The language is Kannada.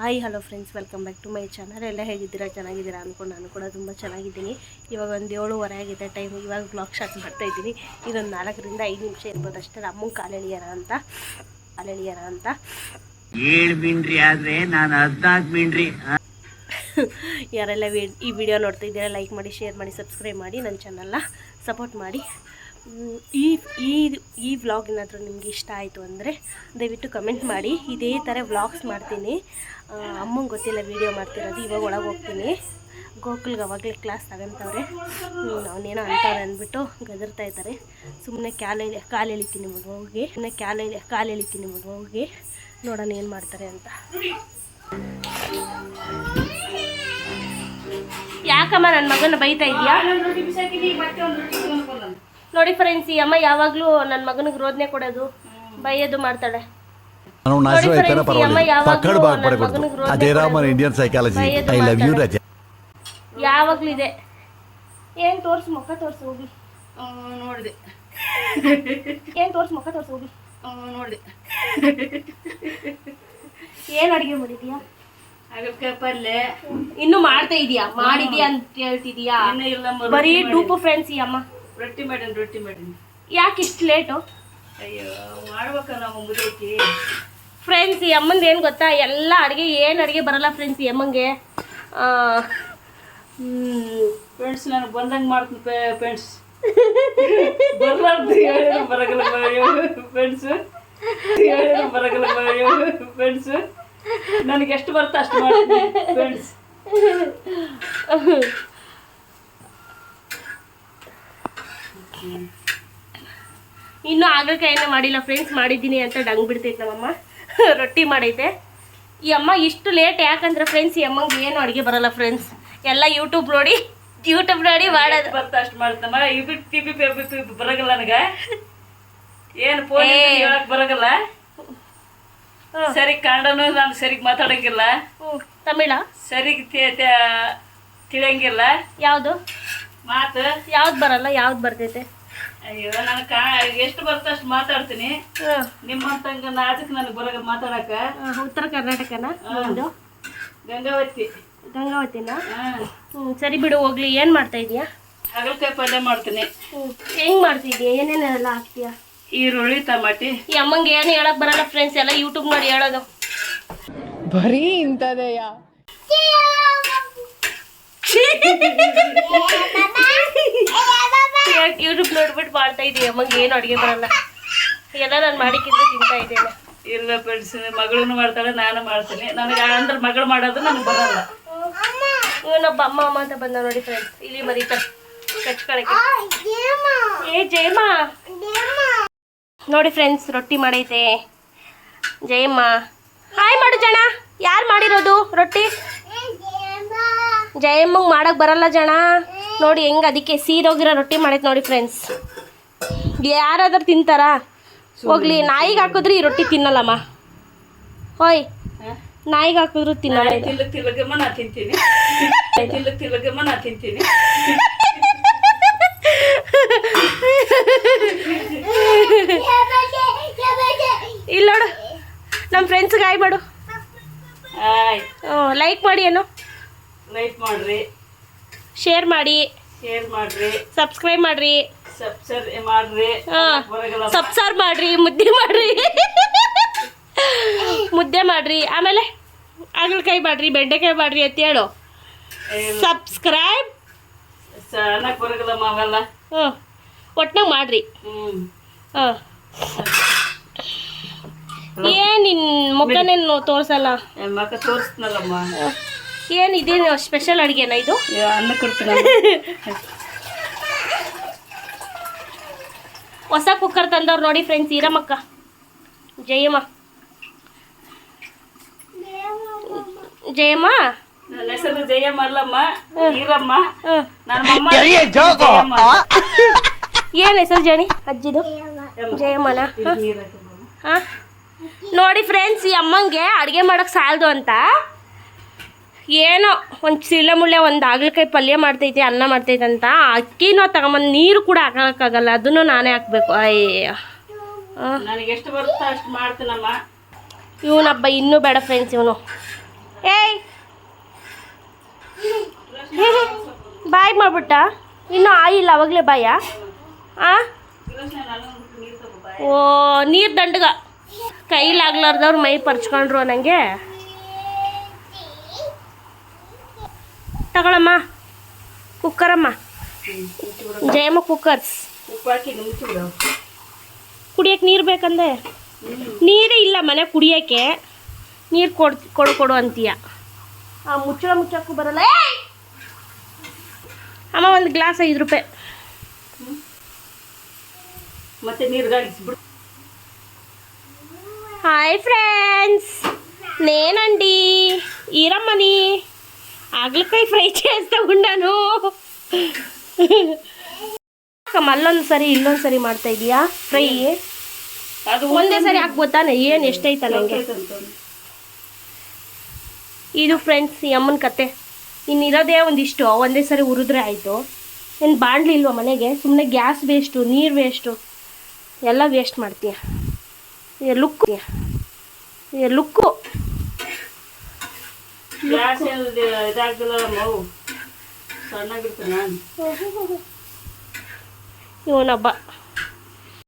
Hi hello friends welcome back to my channel ಎಲ್ಲ ಹೇಗಿದ್ದೀರಾ? ಚೆನ್ನಾಗಿದ್ದೀರಾ ಅಂದ್ಕೊಂಡು ನಾನು ಕೂಡ ತುಂಬ ಚೆನ್ನಾಗಿದ್ದೀನಿ. ಇವಾಗ ಒಂದು ಏಳುವರೆ ಆಗಿದೆ ಟೈಮ್ ಇವಾಗ ಬ್ಲಾಗ್ ಶಾಟ್ಸ್ ಮಾಡ್ತಾ ಇದ್ದೀನಿ. ಇನ್ನೊಂದು ನಾಲ್ಕರಿಂದ ಐದು ನಿಮಿಷ ಇರ್ಬೋದು ಅಷ್ಟೇ ಅಮ್ಮಂಗೆ ಕಾಲೆಳಿಯಾರ ಅಂತ. ಕಾಲೆಳಿಯರ ಅಂತ. ಹೇಳ್ಬೀನ್ರಿ ಆದರೆ ನಾನು ಹದ್ನಾಲ್ಕು ಯಾರೆಲ್ಲ ಈ ವಿಡಿಯೋ ನೋಡ್ತಾ ಇದ್ದೀರಾ ಲೈಕ್ ಮಾಡಿ ಶೇರ್ ಮಾಡಿ ಸಬ್ಸ್ಕ್ರೈಬ್ ಮಾಡಿ ನನ್ನ ಚಾನಲ್ನ ಸಪೋರ್ಟ್ ಮಾಡಿ. ಈ ಈ ಈ ವ್ಲಾಗ್ ಏನಾದರೂ ನಿಮಗೆ ಇಷ್ಟ ಆಯಿತು ಅಂದರೆ ದಯವಿಟ್ಟು ಕಮೆಂಟ್ ಮಾಡಿ. ಇದೇ ಥರ ವ್ಲಾಗ್ಸ್ ಮಾಡ್ತೀನಿ. ಅಮ್ಮಂಗೆ ಗೊತ್ತಿಲ್ಲ ವೀಡಿಯೋ ಮಾಡ್ತಿರೋದು, ಇವಾಗ ಒಳಗೆ ಹೋಗ್ತೀನಿ. ಗೋಕುಲ್ಗೆ ಅವಾಗಲೇ ಕ್ಲಾಸ್ ತಗೊಂತವ್ರೆ. ಅವನೇನೋ ಅಂತಾರೆ ಅಂದ್ಬಿಟ್ಟು ಗದರ್ತಾ ಇದ್ದಾರೆ. ಸುಮ್ಮನೆ ಕ್ಯಾಲೆ ಕಾಲು ಎಳಿತೀನಿ ಮಗ ಹೋಗಿ ಸುಮ್ಮನೆ ಕ್ಯಾಲೆ ಕಾಲು ಎಳಿತೀನಿ ಮಗ ಹೋಗಿ ನೋಡೋಣ ಏನು ಮಾಡ್ತಾರೆ ಅಂತ. ಯಾಕಮ್ಮ ನನ್ನ ಮಗನ ಬೈತಾ ಇದೀಯಾ? ನೋಡಿ ಫ್ರೆಂಡ್ಸ್ ಈ ಅಮ್ಮ ಯಾವಾಗ್ಲೂ ನನ್ನ ಮಗನಿಗೆ ರೋದನೆ ಕೊಡೋದು ಬೈಯೋದು ಮಾಡ್ತಾಳೆ మనం ನೋಡಿ నాశనం అయిపోయినా friends, ఈ అమ్మాయి పర్వాలేదు యావత్తు పక్కడు బాగుపడకూడదు నన్ను రోజు అదేరా మన ఎప్పుడు ఇండియన్ సైకాలజీ బయట ఐ లవ్ యూ మాట్లాడు. రజ ಯಾವಾಗ್ಲೂ ಇದೆ ಏನ್ ತೋರ್ಸು ಮುಖ ತೋರ್ಸು ಹೋಗಿ ನೋಡಿದೆ ಏನ್ ತೋರ್ಸು ಮುಖ ತೋರ್ಸು ಹೋಗಿ ನೋಡಿದೆ ಏನ್ ಅಡಿಗೆ ಮಾಡಿದ್ಯಾ ಹಾಗಲ್ಕಾಯಿ ಪಲ್ಯ ಇನ್ನು ಮಾಡ್ತಾ ಇದೀಯಾ ಮಾಡಿದ್ಯಾ ಅಂತ ಹೇಳ್ತಿದ್ಯಾ ಇನ್ನೂ ಇಲ್ಲ ಮ- ಬರೀ ರೊಟ್ಟಿ ಡೂಪು ಫ್ರೆಂಡ್ಸ್ ಈ ಅಮ್ಮ ಮಾಡೀನಿ. ರೊಟ್ಟಿ ಮಾಡೀನಿ ರೊಟ್ಟಿ ಮಾಡೀನಿ. ಯಾಕೆ ಇಷ್ಟು ಲೇಟು ಅಯ್ಯೋ ಮಾಡ್ಬೇಕ ನಾವು ಮುದೈತಿ ಫ್ರೆಂಡ್ಸ್ ಈ ಅಮ್ಮಂದು ಏನು ಗೊತ್ತಾ? ಎಲ್ಲ ಅಡುಗೆ ಏನು ಅಡುಗೆ ಬರಲ್ಲ ಫ್ರೆಂಡ್ಸ್ ಈ ಅಮ್ಮಂಗೆ. ಫ್ರೆಂಡ್ಸ್ ನಾನು ಬಂದಂಗೆ ಮಾಡ್ತೀನಿ ಫ್ರೆಂಡ್ಸ್ ಬರಗಲ್ಲ ಫ್ರೆಂಡ್ಸ್ ಬರಗಲ್ಲ ಫ್ರೆಂಡ್ಸ್ ನನಗೆ ಎಷ್ಟು ಬರುತ್ತೆ ಅಷ್ಟು ಮಾಡ್ತೀನಿ. ಫ್ರೆಂಡ್ಸ್ ಇನ್ನೂ ಆಗಲಕಾಯಿನ ಮಾಡಿಲ್ಲ ಫ್ರೆಂಡ್ಸ್ ಮಾಡಿದ್ದೀನಿ ಅಂತ ಡಂಗ್ ಬಿಡ್ತೈತೆ ನಮ್ಮಮ್ಮ. ರೊಟ್ಟಿ ಮಾಡೈತೆ. ಈ ಅಮ್ಮ ಇಷ್ಟು ಲೇಟ್ ಯಾಕಂದ್ರೆ ಫ್ರೆಂಡ್ಸ್ ಈ ಅಮ್ಮಂಗೆ ಏನು ಅಡುಗೆ ಬರಲ್ಲ ಫ್ರೆಂಡ್ಸ್ ಎಲ್ಲ ಯೂಟ್ಯೂಬ್ ನೋಡಿ ಯೂಟ್ಯೂಬ್ ನೋಡಿ ಮಾಡೋದು. ಬರ್ತಾ ಅಷ್ಟು ಮಾಡ್ತಮ್ಮ. ಟಿ ಬರಗಲ್ಲ ನನಗೆ. ಏನು ಫೋನ್. ಹೇಳಕ್ ಬರಗಲ್ಲ. ಸರಿ ಕನ್ನಡನು ನಾನು ಸರಿಗೆ ಮಾತಾಡಂಗಿಲ್ಲ. ತಮಿಳ? ಸರಿಗೆ ತಿಳಿಯಂಗಿಲ್ಲ. ಯಾವುದು? ಮಾತು? ಯಾವ್ದು ಬರಲ್ಲ ಯಾವ್ದು ಬರ್ತೈತೆ? ಅಯ್ಯೋ ನಾನು ಕಾ ಎಷ್ಟು ಬರುತ್ತೆ ಅಷ್ಟು ಮಾತಾಡ್ತೀನಿ. ನಿಮ್ಮಂತಂಗ ನಾಚಕ್ ನನಗೆ ಬರಗ ಮಾತಾಡಕ. ಉತ್ತರ ಕರ್ನಾಟಕನ? ಒಂದು ಗಂಗಾವತಿ. ಗಂಗಾವತಿನ? ಹಾಂ. ಹ್ಞೂ ಸರಿ ಬಿಡು ಹೋಗ್ಲಿ. ಏನು ಮಾಡ್ತಾ ಇದೀಯಾ? ಹಾಗಲಕಾಯಿ ಪಲ್ಯ ಮಾಡ್ತೀನಿ. ಹೆಂಗೆ ಮಾಡ್ತಿದ್ಯಾ? ಏನೇನೆಲ್ಲ ಹಾಕ್ತೀಯಾ? ಈರುಳ್ಳಿ ಟಮಾಟಿ. ಈ ಅಮ್ಮಂಗೆ ಏನು ಹೇಳಕ್ ಬರಲ್ಲ ಫ್ರೆಂಡ್ಸ್ ಎಲ್ಲ ಯೂಟ್ಯೂಬ್ ಮಾಡಿ ಹೇಳೋದು. ಯೂಟ್ಯೂಬ್ ನೋಡ್ಬಿಟ್ಟು ಮಾಡ್ತಾ ಇದೀಯ ಅಮ್ಮಂಗೆ ಏನು ಅಡುಗೆ ಬರಲ್ಲ. ಎಲ್ಲ ನಾನು ಮಾಡಿ ತಿಂತಾ ಇದ್ದೇನೆ. ಇಲ್ಲ ಫ್ರೆಂಡ್ಸ್ ಮಗಳೂ ಮಾಡ್ತಾಳೆ ನಾನು ಮಾಡ್ತೀನಿ. ನನಗೆ ಅಂದ್ರೆ ಮಗಳು ಮಾಡೋದು ನನಗೆ ಬರಲ್ಲ. ಇವನೊಬ್ಬ ಅಮ್ಮ ಅಮ್ಮ ಅಂತ ಬಂದ ನೋಡಿ ಫ್ರೆಂಡ್ಸ್ ಇಲ್ಲಿ ಮರೀತ. ಕಚ್ಕೊಳಕ್ಕೆ ಏ ಜಯಮ್ಮ. ನೋಡಿ ಫ್ರೆಂಡ್ಸ್ ರೊಟ್ಟಿ ಮಾಡೈತೆ. ಜಯಮ್ಮ. ಹಾಯ್ ಮಾಡು ಜಣ ಯಾರು ಮಾಡಿರೋದು ರೊಟ್ಟಿ? ಜಯಮ್ಮಂಗೆ ಮಾಡಕ್ ಬರಲ್ಲ ಜಣ. ನೋಡಿ ಹೆಂಗೆ ಅದಕ್ಕೆ ಸೀರೋಗಿರೋ ರೊಟ್ಟಿ ಮಾಡೈತೆ ನೋಡಿ ಫ್ರೆಂಡ್ಸ್ ಯಾರಾದ್ರೂ ತಿಂತಾರಾ? ಹೋಗ್ಲಿ ನಾಯಿಗೆ ಹಾಕಿದ್ರೆ ಈ ರೊಟ್ಟಿ ತಿನ್ನಲ್ಲಮ್ಮ. ಹೋಯ್ ನಾಯಿಗೆ ಹಾಕಿದ್ರು ತಿನ್ನಲ್ಲ. ತಿಂತೀನಿ. ಇಲ್ಲ ನೋಡು ನಮ್ಮ ಫ್ರೆಂಡ್ಸ್ಗೆ ಹಾಯ್ ಮಾಡು. ಲೈಕ್ ಮಾಡಿ ಏನು? ಲೈಕ್ ಮಾಡ್ರಿ. ಶೇರ್ ಮಾಡಿ. ಶೇರ್ ಮಾಡ್ರಿ. ಸಬ್ಸ್ಕ್ರೈಬ್ ಮಾಡ್ರಿ. ಮಾಡ್ರಿ. ಸಬ್ಸಾರ್ ಮಾಡ್ರಿ ಮುದ್ದೆ ಮಾಡ್ರಿ. ಮುದ್ದೆ ಮಾಡ್ರಿ. ಆಮೇಲೆ ಹಾಗಲಕಾಯಿ ಮಾಡ್ರಿ ಬೆಂಡೆಕಾಯಿ ಮಾಡ್ರಿ ಅಂತ ಹೇಳು. ಸಬ್ಸ್ಕ್ರೈಬ್ ಬರಗಲ್ಲ ಅವೆಲ್ಲ. ಹ್ಞೂ. ಒಟ್ನಾಗ ಮಾಡ್ರಿ. ಏನ್ ಹಾಂ ಏನು ನಿನ್ನ ಮುಖನೇನು ತೋರಿಸಲ್ಲ? ಮಕ್ಕ ತೋರಿಸ್ನಲ್ಲಮ್ಮ? ಏನು ಇದೇನು ಸ್ಪೆಷಲ್ ಅಡುಗೆನ ಇದು? ಅನ್ನ ಕೊಡ್ತೀನಿ ಹೊಸ ಕುಕ್ಕರ್ ತಂದವ್ರು ನೋಡಿ ಫ್ರೆಂಡ್ಸ್ ಈರಮ್ಮಕ್ಕ. ಜಯಮ್ಮ. ಜಯಮ್ಮ? ನನ್ನ ಹೆಸರು ಜಯಮ್ಮ ಅಲ್ಲಮ್ಮ ಈರಮ್ಮ. ಹ್ಞೂ ನನ್ನ ಏನು ಹೆಸರು ಜಣಿ ಅಜ್ಜಿದು? ಜಯಮ್ಮನ? ಹಾಂ. ನೋಡಿ ಫ್ರೆಂಡ್ಸ್ ಈ ಅಮ್ಮಂಗೆ ಅಡುಗೆ ಮಾಡೋಕ್ಕೆ ಸಾಲದು ಅಂತ. ಏನೋ ಒಂದು ಚೀಲ ಮುಳ್ಳೆ ಒಂದು ಹಾಗಲಕಾಯಿ ಪಲ್ಯ ಮಾಡ್ತೈತಿ ಅನ್ನ ಮಾಡ್ತೈತೆ ಅಂತ ಅಕ್ಕಿನೂ ತಗೊಂಬಂದು ನೀರು ಕೂಡ ಹಾಕೋಕ್ಕಾಗಲ್ಲ ಅದನ್ನು ನಾನೇ ಹಾಕಬೇಕು. ಅಯ್ಯೋ. ಎಷ್ಟು ಬರುತ್ತೋ ಅಷ್ಟು ಇನ್ನೂ ಬೇಡ ಫ್ರೆಂಡ್ಸ್ ಇವನು. ಏಯ್. ಬಾಯ್ ಮಾಡಿಬಿಟ್ಟ? ಇನ್ನೂ ಆಯಿಲ್ಲ ಅವಾಗಲೇ ಬಾಯ? ಆ? ಓ ನೀರು ದಂಡಗ. ಕೈಲಾಗ್ಲಾರ್ದವ್ರು ಮೈ ಪರ್ಚ್ಕೊಂಡ್ರು ನನಗೆ ತಗೊಳಮ್ಮ ಕುಕ್ಕರಮ್ಮ ಜಯಮ್ಮ ಕುಕ್ಕರ್ಸ್ ಉಪ್ಪು ಹಾಕಿ ಮುಚ್ಚಿಬಿಡು ಕುಡಿಯೋಕೆ ನೀರು ಬೇಕಂದೆ ನೀರೇ ಇಲ್ಲ ಮನೆ ಕುಡಿಯೋಕ್ಕೆ ನೀರು ಕೊಡ್ ಕೊಡು ಕೊಡು ಅಂತೀಯ ಆ ಮುಚ್ಚಳ ಮುಚ್ಚಕ್ಕೂ ಬರಲ್ಲ ಏಯ್! ಅಮ್ಮ ಒಂದು ಗ್ಲಾಸ್ ಐದು ರೂಪಾಯಿ ಮತ್ತೆ ನೀರು ಗಾಳಿಸ್ಬಿಡು హాయ్ ఫ్రెండ్స్ నేనండి ఈరమ్మని ఆగలకాయ ఫ్రై చేస్తా ఉన్నాను ಅಕ್ಕ, ಮಲ್ಲೊಂದು ಸರಿ ಇಲ್ಲೊಂದು ಸರಿ ಮಾಡ್ತಾ ಇದೀಯಾ ಫ್ರೈ ಅದು ಒಂದೇ ಸರಿ ಹಾಕ್ಬೋತಾನೆ ಏನು ಎಷ್ಟೈತ ನನಗೆ ಉಳ್ದೈತಂತ. ಇದು ಫ್ರೆಂಡ್ಸ್ ಈ ಅಮ್ಮನ ಕತೆ ಇನ್ನಿರೋದೇ ಒಂದಿಷ್ಟು ಒಂದೇ ಸರಿ ಉರಿದ್ರೆ ಆಯಿತು ಏನು ಬಾಣಲಿ ಇಲ್ವಾ ಮನೆಗೆ ಸುಮ್ಮನೆ ಗ್ಯಾಸ್ ವೇಸ್ಟು ನೀರು ವೇಸ್ಟು ಎಲ್ಲ ವೇಸ್ಟ್ ಮಾಡ್ತೀಯ ಲುಕ್ಕು ಲುಕ್ಕು ಗ್ಯಾಸ್ ಏನು ಇದಾಗ್ದಿಲ್ಲ ನಾವು. ಸಣ್ಣಗಿರ್ತೀನಿ ನಾನು. ಇವನೊಬ್ಬ.